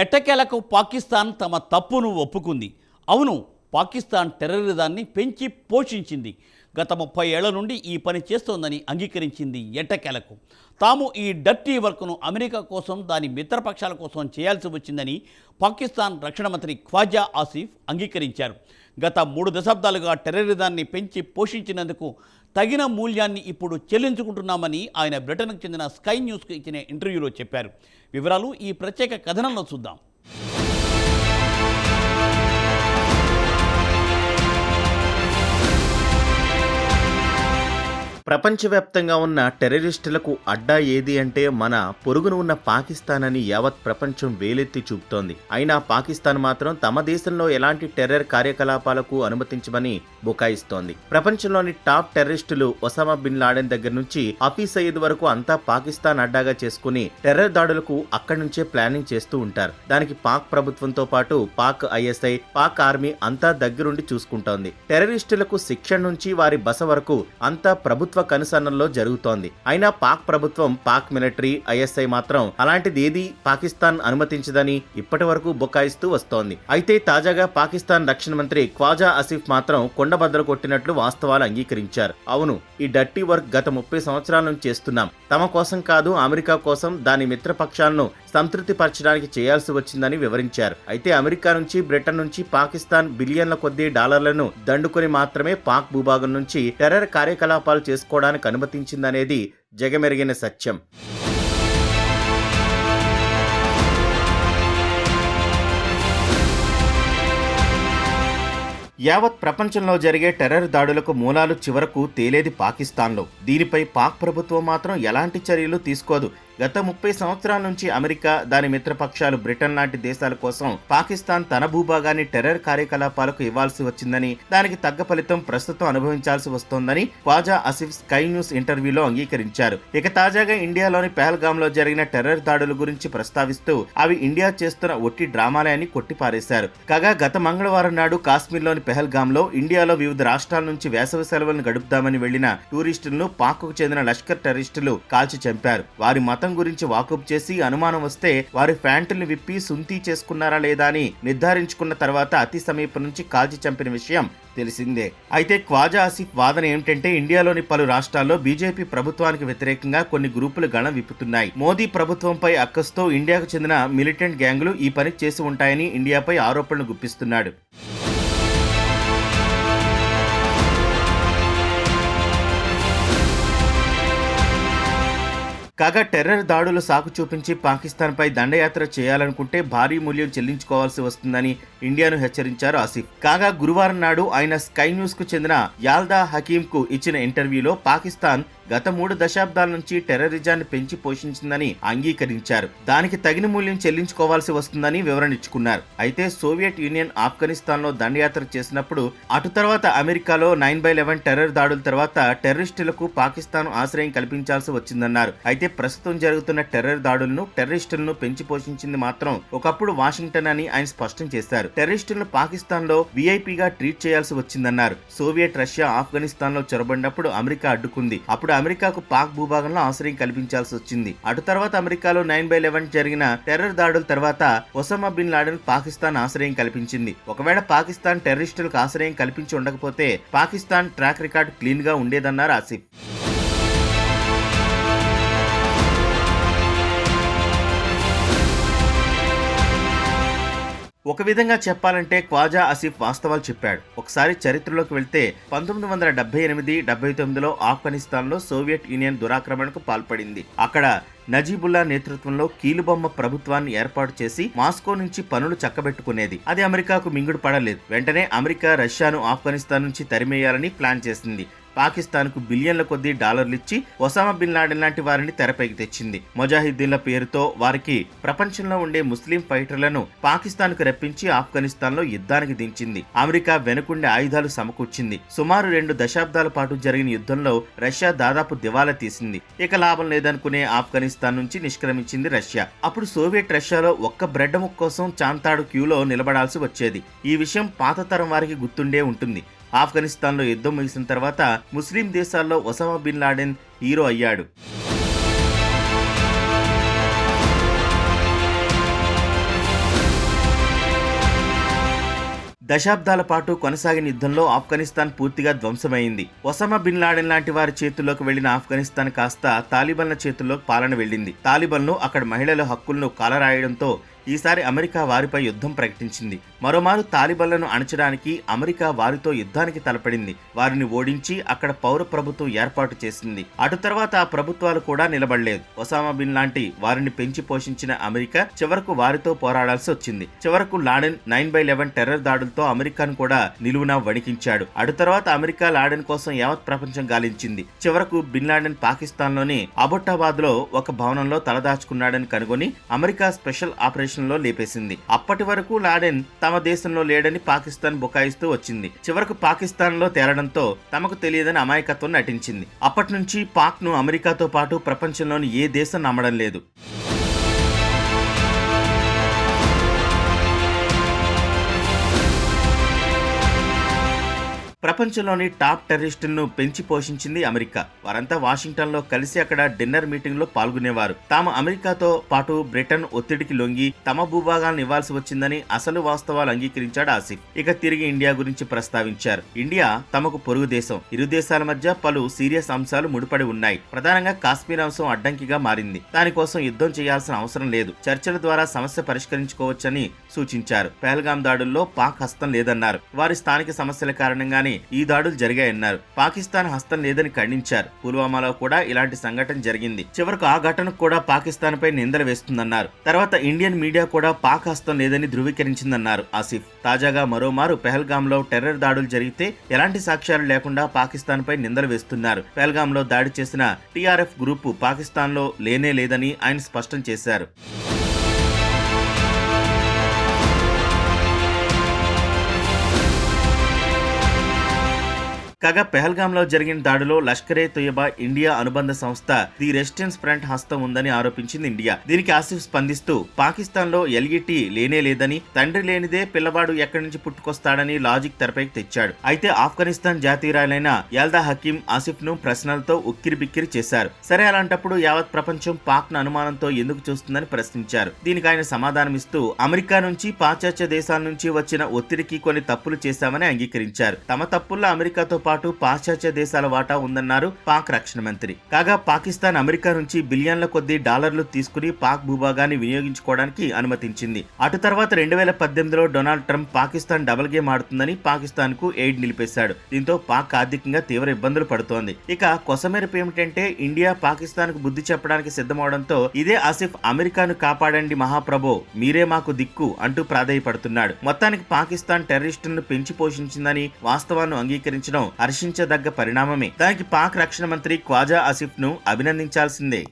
ఎటకెలకు పాకిస్తాన్ తమ తప్పును ఒప్పుకుంది? అవును పాకిస్తాన్ టెర్రరిజాన్ని పెంచి పోషించింది. గత ముప్పై ఏళ్ళ నుండి ఈ పని చేస్తోందని అంగీకరించింది ఎటకెలకు. తాము ఈ డర్టీ వర్క్ను అమెరికా కోసం దాని మిత్రపక్షాల కోసం చేయాల్సి వచ్చిందని పాకిస్తాన్ రక్షణ మంత్రి ఖ్వాజా ఆసిఫ్ అంగీకరించారు. గత మూడు దశాబ్దాలుగా టెర్రరిజాన్ని పెంచి పోషించినందుకు తగిన మూల్యాన్ని ఇప్పుడు చెల్లించుకుంటున్నామని ఆయన బ్రిటన్కు చెందిన స్కై న్యూస్కు ఇచ్చిన ఇంటర్వ్యూలో చెప్పారు. వివరాలు ఈ ప్రత్యేక కథనంలో చూద్దాం. ప్రపంచవ్యాప్తంగా ఉన్న టెర్రరిస్టులకు అడ్డా ఏది అంటే మన పొరుగున ఉన్న పాకిస్తాన్ అని యావత్ ప్రపంచం వేలెత్తి చూపుతోంది. అయినా పాకిస్తాన్ మాత్రం తమ దేశంలో ఎలాంటి టెర్రర్ కార్యకలాపాలకు అనుమతించమని బుకాయిస్తోంది. ప్రపంచంలోని టాప్ టెర్రరిస్టులు ఒసామా బిన్ లాడెన్ దగ్గర నుంచి హఫీజ్ సయీద్ వరకు అంతా పాకిస్తాన్ అడ్డాగా చేసుకుని టెర్రర్ దాడులకు అక్కడి నుంచే ప్లానింగ్ చేస్తూ ఉంటారు. దానికి పాక్ ప్రభుత్వంతో పాటు పాక్ ఐఎస్ఐ పాక్ ఆర్మీ అంతా దగ్గరుండి చూసుకుంటోంది. టెర్రరిస్టులకు శిక్షణ నుంచి వారి బస వరకు అంతా ప్రభుత్వ కనుసన్నల్లో జరుగుతోంది. అయినా పాక్ ప్రభుత్వం పాక్ మిలిటరీ ఐఎస్ఐ మాత్రం అలాంటిది ఏది పాకిస్తాన్ అనుమతించదని ఇప్పటి వరకు బుకాయిస్తూ వస్తోంది. అయితే తాజాగా పాకిస్తాన్ రక్షణ మంత్రి ఖ్వాజా ఆసిఫ్ మాత్రం కొండబద్దలు కొట్టినట్లు వాస్తవాలు అంగీకరించారు. అవును ఈ డర్టీ వర్క్ గత ముప్పై సంవత్సరాల నుంచి చేస్తున్నాం. తమ కోసం కాదు అమెరికా కోసం దాని మిత్రపక్షాలను సంతృప్తి పరచడానికి చేయాల్సి వచ్చిందని వివరించారు. అయితే అమెరికా నుంచి బ్రిటన్ నుంచి పాకిస్తాన్ బిలియన్ల కొద్దీ డాలర్లను దండుకొని మాత్రమే పాక్ భూభాగం నుంచి టెర్రర్ కార్యకలాపాలు చేసుకోవడానికి అనుమతించిందనేది జగమెరిగిన సత్యం. యావత్ ప్రపంచంలో జరిగే టెర్రర్ దాడులకు మూలాలు చివరకు తేలేది పాకిస్తాన్లో. దీనిపై పాక్ ప్రభుత్వం మాత్రం ఎలాంటి చర్యలు తీసుకోదు. గత ముప్పై సంవత్సరాల నుంచి అమెరికా దాని మిత్రపక్షాలు బ్రిటన్ లాంటి దేశాల కోసం పాకిస్తాన్ తన భూభాగాన్ని టెర్రర్ కార్యకలాపాలకు ఇవ్వాల్సి వచ్చిందని దానికి తగ్గ ఫలితం ప్రస్తుతం అనుభవించాల్సి వస్తోందని ఖ్వాజా అసిఫ్ స్కై న్యూస్ ఇంటర్వ్యూలో అంగీకరించారు. ఇక తాజాగా ఇండియాలోని పెహల్గామ్లో జరిగిన టెర్రర్ దాడుల గురించి ప్రస్తావిస్తూ అవి ఇండియా చేస్తున్న ఒట్టి డ్రామాలే అని కొట్టిపారేశారు. కాగా గత మంగళవారం నాడు కాశ్మీర్లోని పెహల్గామ్లో ఇండియాలో వివిధ రాష్ట్రాల నుంచి వేసవి సెలవులను గడుపుదామని వెళ్ళిన టూరిస్టులను పాక్కు చెందిన లష్కర్ టెర్రరిస్టులు కాల్చి చంపారు. వారి మత గురించి వాకప్ చేసి అనుమానం వస్తే వారి ప్యాంటుల్ని విప్పి సుంతీ చేసుకున్నారా లేదా అని నిర్ధారించుకున్న తర్వాత అతి సమీపం నుంచి కాల్చి చంపిన విషయం తెలిసిందే. అయితే ఖ్వాజా ఆసిఫ్ వాదన ఏమిటంటే ఇండియాలోని పలు రాష్ట్రాల్లో బీజేపీ ప్రభుత్వానికి వ్యతిరేకంగా కొన్ని గ్రూపులు గణం విప్పుతున్నాయి. మోదీ ప్రభుత్వంపై అక్కస్తో ఇండియాకు చెందిన మిలిటెంట్ గ్యాంగులు ఈ పని చేసి ఉంటాయని ఇండియాపై ఆరోపణలు గుప్పిస్తున్నాడు. కాగా టెర్రర్ దాడులు సాకు చూపించి పాకిస్తాన్పై దండయాత్ర చేయాలనుకుంటే భారీ మూల్యం చెల్లించుకోవాల్సి వస్తుందని ఇండియాను హెచ్చరించారు ఆసిఫ్. కాగా గురువారం నాడు ఆయన స్కై న్యూస్కు చెందిన యాల్దా హకీం కు ఇచ్చిన ఇంటర్వ్యూలో పాకిస్తాన్ గత మూడు దశాబ్దాల నుంచి టెర్రరిజాన్ని పెంచి పోషించిందని అంగీకరించారు. దానికి తగిన మూల్యం చెల్లించుకోవాల్సి వస్తుందని వివరణించుకున్నారు. అయితే సోవియట్ యూనియన్ ఆఫ్ఘనిస్తాన్లో దండయాత్ర చేసినప్పుడు అటు తర్వాత అమెరికాలో నైన్ బై లెవెన్ టెర్రర్ దాడుల తర్వాత టెర్రరిస్టులకు పాకిస్తాన్ ఆశ్రయం కల్పించాల్సి వచ్చిందన్నారు. అయితే ప్రస్తుతం జరుగుతున్న టెర్రర్ దాడులను టెర్రరిస్టులను పెంచి పోషించింది మాత్రం ఒకప్పుడు వాషింగ్టన్ అని ఆయన స్పష్టం చేశారు. టెర్రరిస్టులను పాకిస్తాన్లో వీఐపీగా ట్రీట్ చేయాల్సి వచ్చిందన్నారు. సోవియట్ రష్యా ఆఫ్ఘనిస్తాన్లో చొరబడినప్పుడు అమెరికా అడ్డుకుంది. అప్పుడు అమెరికాకు పాక్ భూభాగంలో ఆశ్రయం కల్పించాల్సి వచ్చింది. అటు తర్వాత అమెరికాలో నైన్ బై లెవెన్ జరిగిన టెర్రర్ దాడుల తర్వాత ఒసామా బిన్ లాడెన్ పాకిస్తాన్ ఆశ్రయం కల్పించింది. ఒకవేళ పాకిస్తాన్ టెర్రరిస్టులకు ఆశ్రయం కల్పించి ఉండకపోతే పాకిస్తాన్ ట్రాక్ రికార్డ్ క్లీన్గా ఉండేదన్నారు ఆసిఫ్. ఒక విధంగా చెప్పాలంటే ఖ్వాజా ఆసిఫ్ వాస్తవాలు చెప్పాడు. ఒకసారి చరిత్రలోకి వెళ్తే పంతొమ్మిది వందల డెబ్బై ఎనిమిది డెబ్బై తొమ్మిదిలో ఆఫ్ఘనిస్తాన్లో సోవియట్ యూనియన్ దురాక్రమణకు పాల్పడింది. అక్కడ నజీబుల్లా నేతృత్వంలో కీలుబొమ్మ ప్రభుత్వాన్ని ఏర్పాటు చేసి మాస్కో నుంచి పనులు చక్కబెట్టుకునేది. అది అమెరికాకు మింగుడు పడలేదు వెంటనే అమెరికా రష్యాను ఆఫ్ఘనిస్తాన్ నుంచి తరిమేయాలని ప్లాన్ చేసింది. పాకిస్తాన్కు బిలియన్ల కొద్దీ డాలర్లు ఇచ్చి ఒసామా బిన్ లాడెన్ లాంటి వారిని తెరపైకి తెచ్చింది. ముజాహిద్దీన్ల పేరుతో వారికి ప్రపంచంలో ఉండే ముస్లిం ఫైటర్లను పాకిస్తాన్కు రప్పించి ఆఫ్ఘనిస్తాన్లో యుద్ధానికి దించింది. అమెరికా వెనుకుండే ఆయుధాలు సమకూర్చింది. సుమారు రెండు దశాబ్దాల పాటు జరిగిన యుద్ధంలో రష్యా దాదాపు దివాలా తీసింది. ఇక లాభం లేదనుకునే ఆఫ్ఘనిస్తాన్ నుంచి నిష్క్రమించింది రష్యా. అప్పుడు సోవియట్ రష్యాలో ఒక్క బ్రెడ్ ముక్క కోసం చాంతాడు క్యూలో నిలబడాల్సి వచ్చేది. ఈ విషయం పాత తరం వారికి గుర్తుండే ఉంటుంది. ఆఫ్ఘనిస్తాన్లో యుద్ధం ముగిసిన తర్వాత ముస్లిం దేశాల్లో ఒసామా బిన్ లాడెన్ హీరో అయ్యాడు. దశాబ్దాల పాటు కొనసాగిన యుద్ధంలో ఆఫ్ఘనిస్తాన్ పూర్తిగా ధ్వంసమైంది. ఒసామా బిన్ లాడెన్ లాంటి వారి చేతుల్లోకి వెళ్ళిన ఆఫ్ఘనిస్తాన్ కాస్త తాలిబన్ల చేతుల్లో పాలన వెళ్ళింది తాలిబన్లు అక్కడ మహిళల హక్కులను కాలరాయడంతో ఈసారి అమెరికా వారిపై యుద్ధం ప్రకటించింది. మరోమారు తాలిబన్లను అణచడానికి అమెరికా వారితో యుద్ధానికి తలపడింది. వారిని ఓడించి అక్కడ పౌర ప్రభుత్వం ఏర్పాటు చేసింది. అటు తర్వాత ఆ ప్రభుత్వాలు కూడా నిలబడలేదు. ఒసామా బిన్ లాంటి వారిని పెంచి పోషించిన అమెరికా చివరకు వారితో పోరాడాల్సి వచ్చింది. చివరకు Laden nine by eleven terror దాడులతో అమెరికాను కూడా నిలువున వణికించాడు. అటు తర్వాత అమెరికా లాడెన్ కోసం యావత్ ప్రపంచం గాలించింది. చివరకు బిన్ లాడెన్ పాకిస్తాన్లోని అబొట్టాబాద్లో ఒక భవనంలో తలదాచుకున్నాడని కనుగొని అమెరికా స్పెషల్ ఆపరేషన్లో లేపేసింది. అప్పటి వరకు లాడెన్ తమ దేశంలో లేడని పాకిస్తాన్ బుకాయిస్తూ వచ్చింది. చివరకు పాకిస్తాన్లో తేలడంతో తమకు తెలియదని అమాయకత్వం నటించింది. అప్పటి నుంచి పాక్ను అమెరికాతో పాటు ప్రపంచంలోని ఏ దేశం నమ్మడం లేదు. ప్రపంచంలోని టాప్ టెర్రరిస్టులను పెంచి పోషించింది అమెరికా. వారంతా వాషింగ్టన్లో కలిసి అక్కడ డిన్నర్ మీటింగ్లో పాల్గొనేవారు. తాము అమెరికాతో పాటు బ్రిటన్ ఒత్తిడికి లొంగి తమ భూభాగాలను ఇవ్వాల్సి వచ్చిందని అసలు వాస్తవాలు అంగీకరించాడు ఆసిఫ్. ఇక తిరిగి ఇండియా గురించి ప్రస్తావించారు. ఇండియా తమకు పొరుగు దేశం. ఇరు దేశాల మధ్య పలు సీరియస్ అంశాలు ముడిపడి ఉన్నాయి. ప్రధానంగా కాశ్మీర్ అంశం అడ్డంకిగా మారింది. దానికోసం యుద్ధం చేయాల్సిన అవసరం లేదు. చర్చల ద్వారా సమస్య పరిష్కరించుకోవచ్చని సూచించారు. పహల్గాం దాడుల్లో పాక్ హస్తం లేదన్నారు. వారి స్థానిక సమస్యల కారణంగానే ఈ దాడులు జరిగాయన్నారు. పాకిస్తాన్ హస్తం లేదని ఖండించారు. పుల్వామాలో కూడా ఇలాంటి సంఘటన జరిగింది. చివరకు ఆ ఘటనకు కూడా పాకిస్తాన్ పై నిందలు వేస్తుందన్నారు. తర్వాత ఇండియన్ మీడియా కూడా పాక్ హస్తం లేదని ధృవీకరించిందన్నారు ఆసిఫ్. తాజాగా మరోమారు పెహల్గాంలో టెర్రర్ దాడులు జరిగితే ఎలాంటి సాక్ష్యాలు లేకుండా పాకిస్తాన్ పై నిందలు వేస్తున్నారు. పెహల్గాంలో దాడి చేసిన టీఆర్ఎఫ్ గ్రూపు పాకిస్తాన్లో లేనే లేదని ఆయన స్పష్టం చేశారు. కాగా పెహల్గాంలో జరిగిన దాడిలో లష్కరే తొయబా ఇండియా అనుబంధ సంస్థ ది రెసిస్టెన్స్ ఫ్రంట్ హస్తం ఉందని ఆరోపించింది ఇండియా. దీనికి ఆసిఫ్ స్పందిస్తూ పాకిస్తాన్లో ఎల్ఈటి లేనే లేదని తండ్రి లేనిదే పిల్లవాడు ఎక్కడి నుంచి పుట్టుకొస్తాడని లాజిక్ తెరపైకి తెచ్చాడు. అయితే ఆఫ్ఘనిస్తాన్ జాతీయురాలైన యాల్దా హకీం ఆసిఫ్ను ప్రశ్నలతో ఉక్కిరి బిక్కిరి చేశారు. సరే అలాంటప్పుడు యావత్ ప్రపంచం పాక్ను అనుమానంతో ఎందుకు చూస్తుందని ప్రశ్నించారు. దీనికి ఆయన సమాధానమిస్తూ అమెరికా నుంచి పాశ్చాత్య దేశాల నుంచి వచ్చిన ఒత్తిడికి కొన్ని తప్పులు చేశామని అంగీకరించారు. తమ తప్పుల్లో అమెరికాతో పాటు పాశ్చాత్య దేశాల వాటా ఉందన్నారు పాక్ రక్షణ మంత్రి. కాగా పాకిస్తాన్ అమెరికా నుంచి బిలియన్ల కొద్దీ డాలర్లు తీసుకుని పాక్ భూభాగాన్ని వినియోగించుకోవడానికి అనుమతించింది. అటు తర్వాత రెండు వేల పద్దెనిమిదిలో Donald Trump Pakistan double game ఆడుతుందని పాకిస్తాన్కు ఎయిడ్ నిలిపేశాడు. దీంతో పాక్ ఆర్థికంగా తీవ్ర ఇబ్బందులు పడుతోంది. ఇక కొసమెరుపు ఏమిటంటే ఇండియా పాకిస్తాన్కు బుద్ధి చెప్పడానికి సిద్ధమవడంతో ఇదే ఆసిఫ్ అమెరికాను కాపాడండి మహాప్రభో మీరే మాకు దిక్కు అంటూ ప్రాధాయపడుతున్నాడు. మొత్తానికి పాకిస్తాన్ టెర్రరిస్టులను పెంచి పోషించిందని వాస్తవాన్ని అంగీకరించడం హర్షించదగ్గ పరిణామమే. దానికి పాక్ రక్షణ మంత్రి క్వాజా ఆసిఫ్ను అభినందించాల్సిందే.